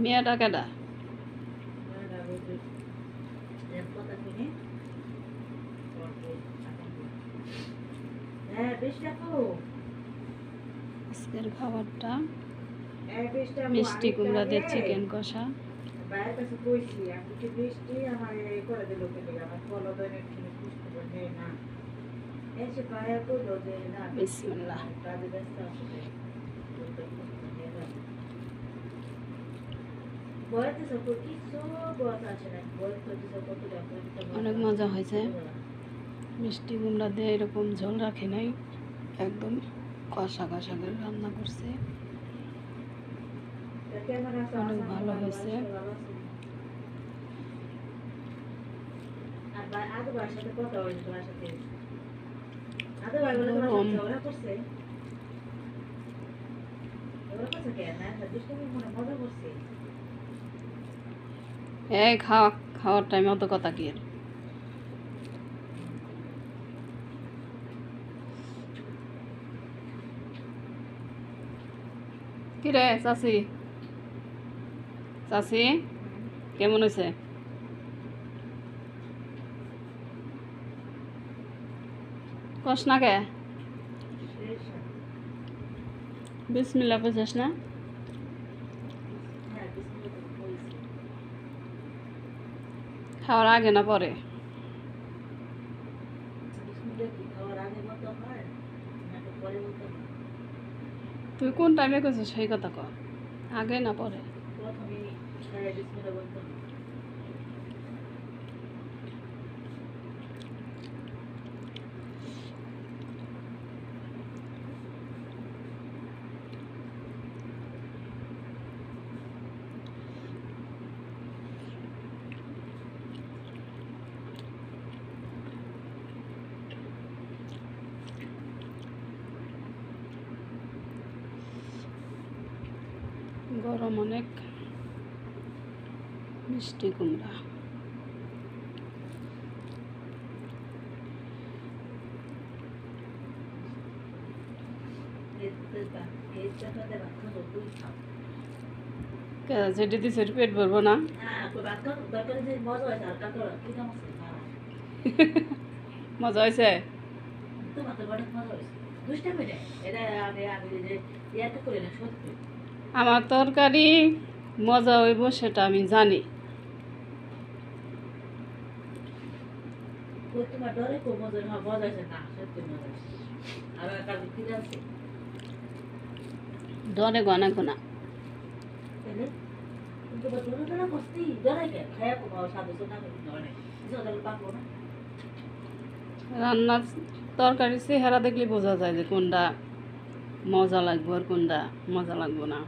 মেয়েটা কেডা হ্যাঁ আজকের খাবারটা হ্যাঁ মিষ্টি কুমড়া দিয়ে চিকেন কষা। বাইরের অনেক মজা হয়েছে। মিষ্টি কুমড়া দিয়ে এরকম ঝোল রাখি নাই। একদম কষা কষা করে রান্না করছে। অনেক ভালো হয়েছে। আদু এই খাওয়া খাওয়ার টাইমে অত কথা কি রে চাচি? চাচি কেমন হয়েছে কস না কে? বিসমিল্লা বুঝাস না হ্যাঁ বিসমিল্লাহ করে বলছি খাওয়ার আগে না পরে? তুই কোন টাইমে করছিস সেই কথা ক আগে না পরে? গরম অনেক। মিষ্টি কুমড়া। যেটি দিছে ওটি পেট ভরবো না। মজা হয়েছে? মজা হয়েছে। আমার তরকারি মজা হইব সেটা আমি জানি। ডরে গনা গোনা। রান্নার তরকারি চেহারা দেখলে বোঝা যায় যে কোনটা মজা লাগবো আর কোনটা? মজা লাগবো না।